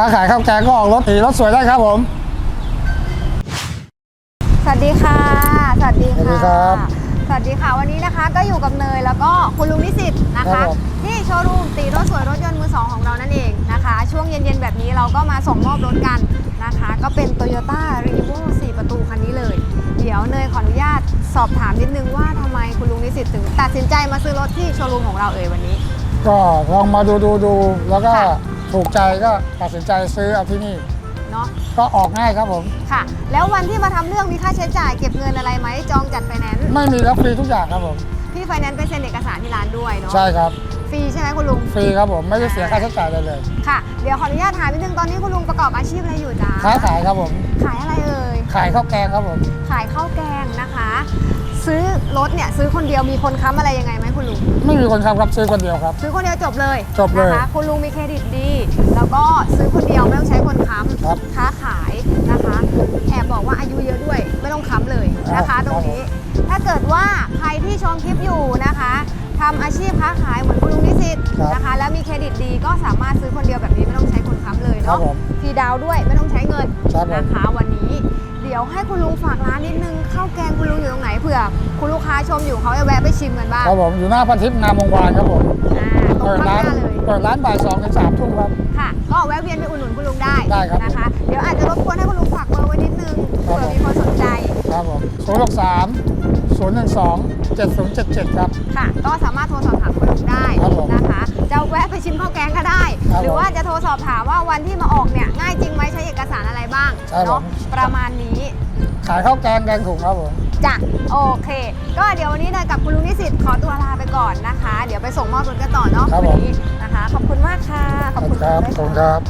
ค้าขายข้าวแกงก็ออกรถสีรถสวยได้ครับผม สวัสดีค่ะ สวัสดีสวัสดีค่ะ ครับ สวัสดีค่ะ วันนี้นะคะก็อยู่กับเนยแล้วก็คุณลุงนิสิตนะครัคะ บผม ที่โชว์รูมตีรถสวยรถยนต์มือสองของเรานั่นเองนะคะ ช่วงเย็นๆแบบนี้เราก็มาส่งมอบรถกันนะคะ ก็เป็น Toyota r e v o 4 ประตูคันนี้เลย เดี๋ยวเนยขออนุญาตสอบถามนิดนึงว่าทำไมคุณลุงนิสิตถึงตัดสินใจมาซื้อรถที่โชว์รูมของเราเอ่ยวันนี้ ก็ลองมาดูดูดูแล้วก็ค่ะ ถูกใจก็ตัดสินใจซื้อเอาที่นี่ เนาะก็ออกง่ายครับผม ค่ะ แล้ววันที่มาทำเรื่องมีค่าใช้จ่ายเก็บเงินอะไรไหมจองจัดไฟแนนซ์ไม่มีรับฟรีทุกอย่างครับผม พี่ไฟแนนซ์ไปเซ็นเอกสารที่ร้านด้วยเนาะใช่ครับ ฟรีใช่ไหมคุณลุงฟรีครับผมไม่ได้เสียค่าใช้จ่ายอะไรเลย ค่ะ เดี๋ยวขออนุญาตถามนิดนึงตอนนี้คุณลุงประกอบอาชีพอะไรอยู่จ๊ะค้าขายครับผม ขายอะไรเอ่ย ขายข้าวแกงครับผม ขายข้าวแกงนะคะ ซื้อรถเนี่ยซื้อคนเดียวมีคนค้ำอะไรยังไงไหมคุณลุงไม่มีคนทำครับซื้อคนเดียวครับ ซื้อคนเดียวจบเลยจบเลยนะคะคุณลุงมีเครดิตดี แล้วก็ซื้อคนเดียวไม่ต้องใช้คนค้ครับำค้าขายนะคะแอบบอกว่าอายุเยอะด้วย ไม่ต้องค้ำเลยนะคะครับตรงนี้ ถ้าเกิดว่าใครที่ชมคลิปอยู่นะคะทำอาชีพค้าขายเหมือนคุณลุงนิสิตครับนะคะ แล้วมีเครดิตดีก็สามารถซื้อคนเดียวแบบนี้ไม่ต้องใช้คนค้ำเลยครัเนาะบผมฟรีดาวน์ด้วยไม่ต้องใช้เงินครับผมนะคะวันนี้ เดี๋ยวให้คุณลุงฝากร้านนิดนึง ผื่อคุณลูกค้าชมอยู่เขาจะแวะไปชิมกันบ้างครับผมอยู่หน้าพันทิพย์งามวงวานครับผมอ่าตรงเปิดข้างร้านหน้าเลยเปิดร้านบ่ายสองถึงสามทุ่มครับ ค่ะ ก็แวะเวียนไปอุดหนุนคุณลุงได้ได้ครับนะคะ เดี๋ยวอาจจะรบกวนให้คุณลุงฝากเบอร์ไว้นิดนึงครับ เผื่อมีคนสนใจ ครับผมศูนย์หกสามศูนย์หนึ่งสองเจ็ดศูนย์เจ็ดเจ็ดครับ ค่ะ ก็สามารถโทรสอบถามคุณลุงได้ครับผมนะคะ จะแวะไปชิมข้าวแกงก็ได้ ครับหรือว่าจะโทรสอบถามว่าวันที่มาออกเนี่ยง่ายจริงไหมใช้เอกสารอะไรบ้างใช่ครับ เนาะประมาณนี้ ขายข้าวแกงแกงถุงครับผม จ้ะโอเค ก็เดี๋ยววันนี้เนยกับคุณลุงนิสิตขอตัวลาไปก่อนนะคะ เดี๋ยวไปส่งมอบรถกันต่อเนาะครับวัผมนี้นะคะ ขอบคุณมากค่ะขอบคุณครับด้วยขอบคุณค่ะครับ